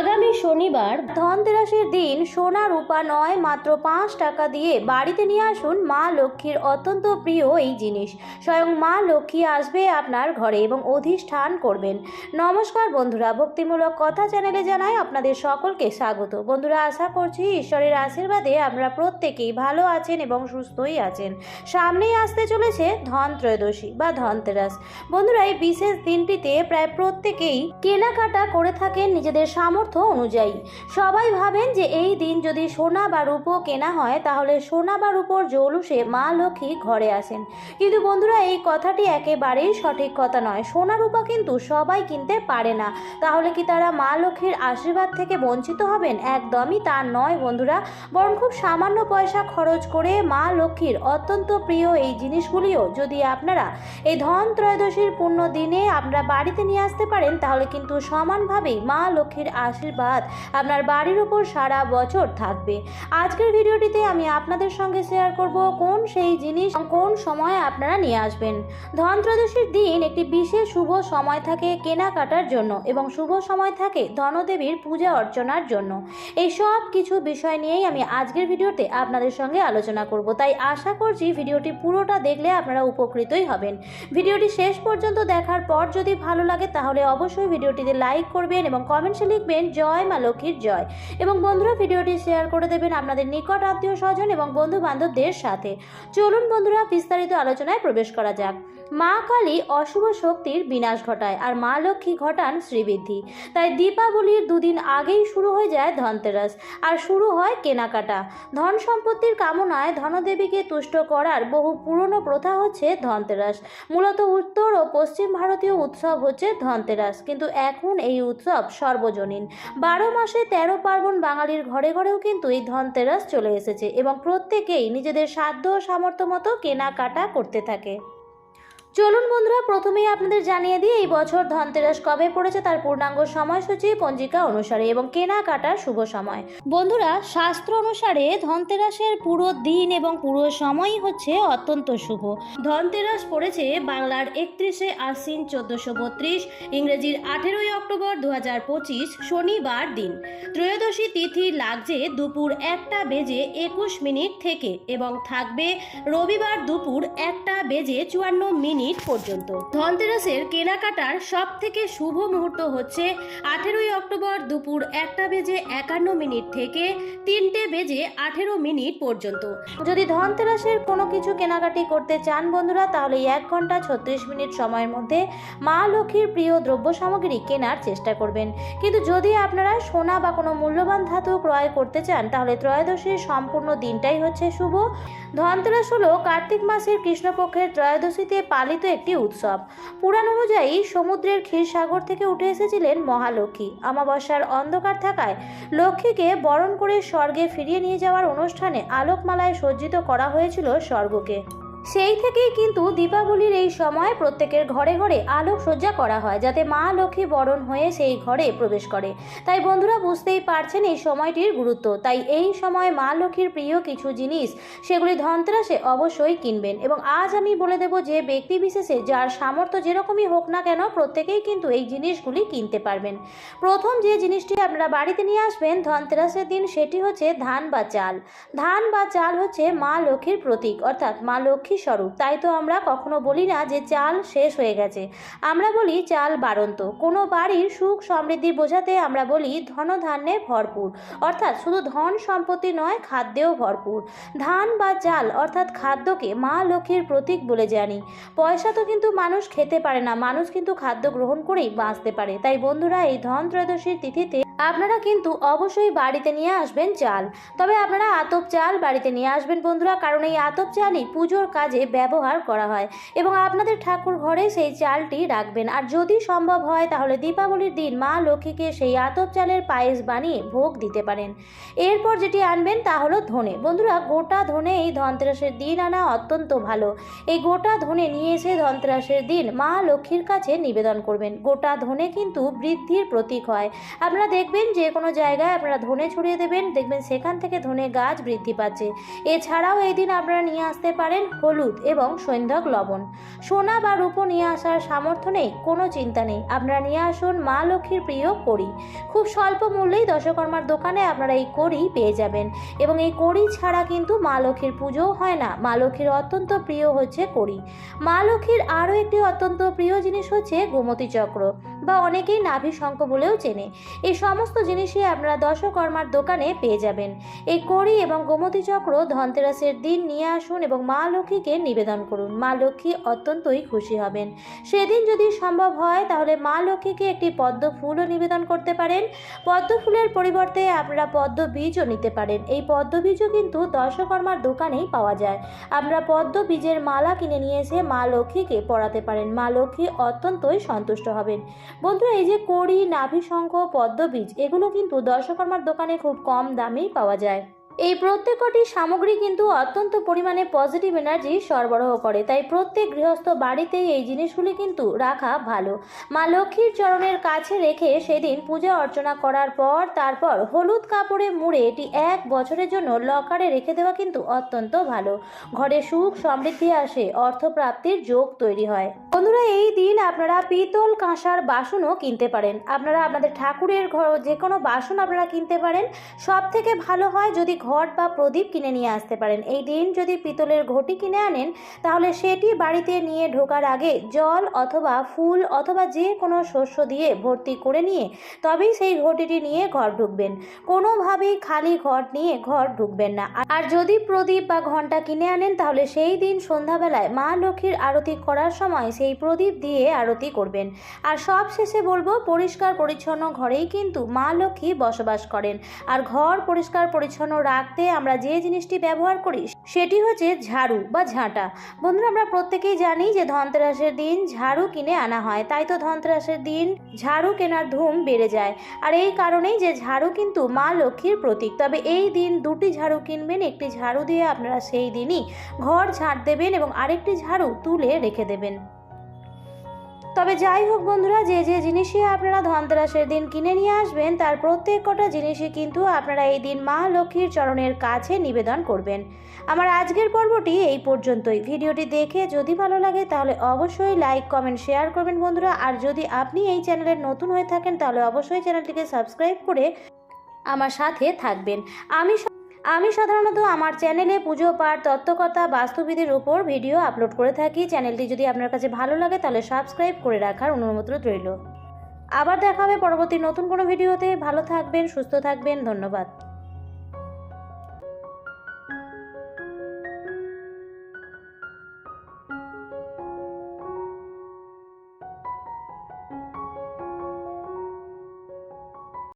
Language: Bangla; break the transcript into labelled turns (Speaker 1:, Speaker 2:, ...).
Speaker 1: আগামী শনিবার ধনতেরাসের দিন সোনা রূপা নয়, মাত্র পাঁচ টাকা দিয়ে বাড়িতে নিয়ে আসুন মা লক্ষ্মীর অত্যন্ত প্রিয় এই জিনিস। স্বয়ং মা লক্ষ্মী আসবে আপনার ঘরে এবং অধিষ্ঠান করবেন। নমস্কার বন্ধুরা, ভক্তিমূলক কথা চ্যানেলে জানাই আপনাদের সকলকে স্বাগত। বন্ধুরা, আশা করছি ঈশ্বরের আশীর্বাদে আপনারা প্রত্যেকেই ভালো আছেন এবং সুস্থই আছেন। সামনেই আসতে চলেছে ধন ত্রয়োদশী বা ধনতেরাস। বন্ধুরা, এই বিশেষ দিনটিতে প্রায় প্রত্যেকেই কেনাকাটা করে থাকেন, নিজেদের সামর্থ্য অনুযায়ী। সবাই ভাবেন যে এই দিন যদি সোনা বা রূপো কেনা হয়, তাহলে সোনা বা রূপোর জৌলুসে মা লক্ষ্মী ঘরে আসেন। কিন্তু বন্ধুরা, এই কথাটি একেবারেই সঠিক কথা নয়। সোনা রূপা কিন্তু সবাই কিনতে পারে না। তাহলে কি তারা মা লক্ষ্মীর আশীর্বাদ থেকে বঞ্চিত হবেন? একদমই তা নয় বন্ধুরা। বরং খুব সামান্য পয়সা খরচ করে মা লক্ষ্মীর অত্যন্ত প্রিয় এই জিনিসগুলিও যদি আপনারা এই ধন ত্রয়োদশীর পূর্ণ দিনে আপনারা বাড়িতে নিয়ে আসতে পারেন, তাহলে কিন্তু সমানভাবেই মা লক্ষ্মীর আশীর্বাদ আপনার বাড়ির উপর সারা বছর থাকবে। আজকের ভিডিওটিতে আমি আপনাদের সঙ্গে শেয়ার করব কোন সেই জিনিস কোন সময় আপনারা নিয়ে আসবেন। ধন ত্রয়োদশীর দিন একটি বিশেষ শুভ সময় থাকে কেনাকাটার জন্য এবং শুভ সময় থাকে ধনদেবীর পূজা অর্চনার জন্য। এই সব কিছু বিষয় নিয়েই আমি আজকের ভিডিওতে আপনাদের সঙ্গে আলোচনা করব। তাই আশা করছি ভিডিওটি পুরোটা দেখলে আপনারা উপকৃতই হবেন। ভিডিওটি শেষ পর্যন্ত দেখার পর যদি ভালো লাগে তাহলে অবশ্যই ভিডিওটিতে লাইক করবেন এবং কমেন্টসে লিখবেন জয় মা লক্ষ্মীর জয়। এবং বন্ধুরা, ভিডিওটি শেয়ার করে দেবেন আপনাদের নিকট আত্মীয় স্বজন এবং বন্ধু বান্ধবদের সাথে। চলুন বন্ধুরা, বিস্তারিত আলোচনায় প্রবেশ করা যাক। মা কালী অশুভ শক্তির বিনাশ ঘটায় আর মা লক্ষ্মী ঘটান শ্রীবৃদ্ধি। তাই দীপাবলির দুদিন আগেই শুরু হয়ে যায় ধনতেরাস আর শুরু হয় কেনাকাটা। ধন সম্পত্তির কামনায় ধনদেবীকে তুষ্ট করার বহু পুরনো প্রথা হচ্ছে ধনতেরাস। মূলত উত্তর ও পশ্চিম ভারতীয় উৎসব হচ্ছে ধনতেরাস, কিন্তু এখন এই উৎসব সর্বজনীন। বারো মাসে তেরো পার্বণ বাঙালির ঘরে ঘরেও কিন্তু এই ধনতেরাস চলে এসেছে এবং প্রত্যেকেই নিজেদের সাধ্য ও সামর্থ্য মতো কেনাকাটা করতে থাকে। চলুন বন্ধুরা, প্রথমেই আপনাদের জানিয়ে দিই, এই বছর ধনতেরাস কবে পড়েছে তার পূর্ণাঙ্গ সময়সূচি, পঞ্জিকা অনুসারে এবং কেনাকাটার শুভ সময়। বন্ধুরা, শাস্ত্র অনুসারে ধনতেরাসের পুরো দিন এবং পুরো সময়ই হচ্ছে অত্যন্ত শুভ। ধনতেরাস পড়েছে বাংলার একত্রিশে আশ্বিন চোদ্দশো বত্রিশ, ইংরেজির আঠেরোই অক্টোবর দু হাজার পঁচিশ, শনিবার দিন। ত্রয়োদশী তিথি লাগছে দুপুর একটা বেজে একুশ মিনিট থেকে এবং থাকবে রবিবার দুপুর একটা বেজে চুয়ান্ন মিনিট। পর্যন্ত। ধনতেরাসের কেনাকাটার সব থেকে শুভ মুহূর্ত হচ্ছে আঠেরোই অক্টোবর দুপুর একটা বেজে একান্ন মিনিট থেকে তিনটে বেজে আঠেরো মিনিট পর্যন্ত। যদি ধনতেরাসের কোনো কিছু কেনাকাটি করতে চান বন্ধুরা, তাহলে এক ঘণ্টা ছত্রিশ মিনিট সময়ের মধ্যে মা লক্ষ্মীর প্রিয় দ্রব্য সামগ্রী কেনার চেষ্টা করবেন। কিন্তু যদি আপনারা সোনা বা কোনো মূল্যবান ধাতু ক্রয় করতে চান, তাহলে ত্রয়োদশীর সম্পূর্ণ দিনটাই হচ্ছে শুভ। ধনতেরাস হলো কার্তিক মাসের কৃষ্ণপক্ষের ত্রয়োদশীতে পালিত একটি উৎসব। পুরাণ অনুযায়ী সমুদ্রের ক্ষীরসাগর থেকে উঠে এসেছিলেন মহালক্ষ্মী। অমাবস্যার অন্ধকার থাকায় লক্ষ্মীকে বরণ করে স্বর্গে ফিরিয়ে নিয়ে যাওয়ার অনুষ্ঠানে আলোকমালায় সজ্জিত করা হয়েছিল স্বর্গকে। সেই থেকেই কিন্তু দীপাবলির এই সময় প্রত্যেকের ঘরে ঘরে আলোক সজ্জা করা হয়, যাতে মা লক্ষ্মী বরণ হয়ে সেই ঘরে প্রবেশ করে। তাই বন্ধুরা বুঝতেই পারছেন এই সময়টির গুরুত্ব। তাই এই সময় মা লক্ষ্মীর প্রিয় কিছু জিনিস, সেগুলি ধনতেরাসে অবশ্যই কিনবেন। এবং আজ আমি বলে দেব যে ব্যক্তি বিশেষে যার সামর্থ্য যেরকমই হোক না কেন, প্রত্যেকেই কিন্তু এই জিনিসগুলি কিনতে পারবেন। প্রথম যে জিনিসটি আপনারা বাড়িতে নিয়ে আসবেন ধনতেরাসের দিন, সেটি হচ্ছে ধান বা চাল। ধান বা চাল হচ্ছে মা লক্ষ্মীর প্রতীক, অর্থাৎ মা লক্ষ্মী স্বরূপ, তাই তো আমরা কখনো বলি না যে চাল শেষ হয়ে গেছে। আমরা বলি চাল বাড়ন্ত। কোনো বাড়ির সুখ সমৃদ্ধি বোঝাতে আমরা বলি ধনধান্যে ভরপুর। অর্থাৎ শুধু ধন সম্পত্তি নয়, খাদ্যেও ভরপুর। ধান বা চাল, অর্থাৎ খাদ্যকে মা লক্ষ্মীর প্রতীক বলে জানি। পয়সা তো কিন্তু মানুষ খেতে পারে না, মানুষ কিন্তু খাদ্য গ্রহণ করেই বাঁচতে পারে। তাই বন্ধুরা, এই ধন ত্রয়োদশীর তিথিতে আপনারা কিন্তু অবশ্যই বাড়িতে নিয়ে আসবেন চাল। তবে আপনারা আতপ চাল বাড়িতে নিয়ে আসবেন বন্ধুরা, কারণ এই আতপ চালই পুজোর কাজে ব্যবহার করা হয় এবং আপনাদের ঠাকুর ঘরে সেই চালটি রাখবেন। আর যদি সম্ভব হয়, তাহলে দীপাবলির দিন মা লক্ষ্মীকে সেই আতপ চালের পায়েস বানিয়ে ভোগ দিতে পারেন। এরপর যেটি আনবেন তা হলো ধনে। বন্ধুরা, গোটা ধনে এই ধনতেরাসের দিন আনা অত্যন্ত ভালো। এই গোটা ধনে নিয়ে এসে ধনতেরাসের দিন মা লক্ষ্মীর কাছে নিবেদন করবেন। গোটা ধনে কিন্তু বৃদ্ধির প্রতীক হয়। আপনারা দেখ দেখবেন যে কোনো জায়গায় আপনারা ধনে ছড়িয়ে দেবেন, দেখবেন সেখান থেকে ধনে গাছ বৃদ্ধি পাচ্ছে। এছাড়াও এই দিন আপনারা নিয়ে আসতে পারেন হলুদ এবং সৈন্ধক লবণ। সোনা বা রূপো নিয়ে আসার সামর্থ্য নেই, কোনো চিন্তা নেই। আপনারা নিয়ে আসুন মা লক্ষ্মীর প্রিয় কড়ি। খুব স্বল্প মূল্যেই দশকর্মার দোকানে আপনারা এই কড়ি পেয়ে যাবেন। এবং এই কড়ি ছাড়া কিন্তু মা লক্ষ্মীর পুজোও হয় না। মা লক্ষ্মীর অত্যন্ত প্রিয় হচ্ছে কড়ি। মা লক্ষ্মীর আরও একটি অত্যন্ত প্রিয় জিনিস হচ্ছে গোমতী চক্র। বা অনেকেই নাভি শঙ্খ বলেও চেনে। এই সমস্ত জিনিসই আপনারা দশকর্মার দোকানে পেয়ে যাবেন। এই কড়ি এবং গোমতী চক্র ধনতেরাসের দিন নিয়ে আসুন এবং মা লক্ষ্মীকে নিবেদন করুন। মা লক্ষ্মী অত্যন্তই খুশি হবেন। সেদিন যদি সম্ভব হয়, তাহলে মা লক্ষ্মীকে একটি পদ্ম ফুলও নিবেদন করতে পারেন। পদ্ম ফুলের পরিবর্তে আপনারা পদ্ম বীজও নিতে পারেন। এই পদ্ম বীজও কিন্তু দশকর্মার দোকানেই পাওয়া যায়। আমরা পদ্ম বীজের মালা কিনে নিয়ে এসে মা লক্ষ্মীকে পড়াতে পারেন। মা লক্ষ্মী অত্যন্তই সন্তুষ্ট হবেন। বন্ধুরা, এই যে কড়ি নাভিসংখ্য পদ্মবীজ, এগুলো কিন্তু দর্শকর্মার দোকানে খুব কম দামেই পাওয়া যায়। এই প্রত্যেকটি সামগ্রী কিন্তু অত্যন্ত পরিমাণে পজিটিভ এনার্জি সরবরাহ করে। তাই প্রত্যেক গৃহস্থ বাড়িতেই এই জিনিসগুলি কিন্তু রাখা ভালো। মা লক্ষ্মীর চরণের কাছে রেখে সেদিন পূজা অর্চনা করার পর তারপর হলুদ কাপড়ে মুড়ে এটি এক বছরের জন্য লকারে রেখে দেওয়া কিন্তু অত্যন্ত ভালো। ঘরে সুখ সমৃদ্ধি আসে, অর্থপ্রাপ্তির যোগ তৈরি হয়। বন্ধুরা, এই দিন আপনারা পিতল কাঁসার বাসনও কিনতে পারেন। আপনারা আপনাদের ঠাকুরের ঘর যে কোনো বাসন আপনারা কিনতে পারেন। সব থেকে ভালো হয় যদি ঘট বা প্রদীপ কিনে নিয়ে আসতে পারেন। এই দিন যদি পিতলের ঘটি কিনে আনেন, তাহলে সেটি বাড়িতে নিয়ে ঢোকার আগে জল অথবা ফুল অথবা যে কোনো শস্য দিয়ে ভর্তি করে নিয়ে তবেই সেই ঘটিটি নিয়ে ঘর ঢুকবেন। কোনোভাবেই খালি ঘট নিয়ে ঘর ঢুকবেন না। আর যদি প্রদীপ বা ঘণ্টা কিনে আনেন, তাহলে সেই দিন সন্ধ্যাবেলায় মা লক্ষ্মীর আরতি করার সময় সেই প্রদীপ দিয়ে আরতি করবেন। আর সব শেষে বলব পরিষ্কার পরিচ্ছন্ন ঘরেই কিন্তু মা লক্ষ্মী বসবাস করেন। আর ঘর পরিষ্কার পরিচ্ছন্ন রাখতে আমরা যে জিনিসটি ব্যবহার করি, সেটি হচ্ছে ঝাড়ু বা ঝাঁটা। বন্ধুরা, আমরা প্রত্যেকেই জানি যে ধনতেরাসের দিন ঝাড়ু কিনে আনা হয়। তাই তো ধনতেরাসের দিন ঝাড়ু কেনার ধুম বেড়ে যায়। আর এই কারণেই যে ঝাড়ু কিন্তু মা লক্ষ্মীর প্রতীক। তবে এই দিন দুটি ঝাড়ু কিনবেন, একটি ঝাড়ু দিয়ে আপনারা সেই দিনই ঘর ঝাঁট দেবেন এবং আরেকটি ঝাড়ু তুলে রেখে দেবেন। তবে যাই হোক বন্ধুরা, যে যে জিনিসই আপনারা ধনতেরাসের দিন কিনে নিয়ে আসবেন, তার প্রত্যেক কটা জিনিসই কিন্তু আপনারা এই দিন মা লক্ষ্মীর চরণের কাছে নিবেদন করবেন। আমার আজকের পর্বটি এই পর্যন্তই। ভিডিওটি দেখে যদি ভালো লাগে, তাহলে অবশ্যই লাইক, কমেন্ট, শেয়ার করবেন বন্ধুরা। আর যদি আপনি এই চ্যানেলের নতুন হয়ে থাকেন, তাহলে অবশ্যই চ্যানেলটিকে সাবস্ক্রাইব করে আমার সাথে থাকবেন। আমি আমি সাধারণত আমার চ্যানেলে পুজো, পাঠ, তত্ত্বকথা বাস্তুবিধির উপর ভিডিও আপলোড করে থাকি। চ্যানেলটি যদি আপনার কাছে ভালো লাগে, তাহলে সাবস্ক্রাইব করে রাখার অনুমতি রইল। আবার দেখা হবে পরবর্তী নতুন কোনো ভিডিওতে। ভালো থাকবেন, সুস্থ থাকবেন, ধন্যবাদ।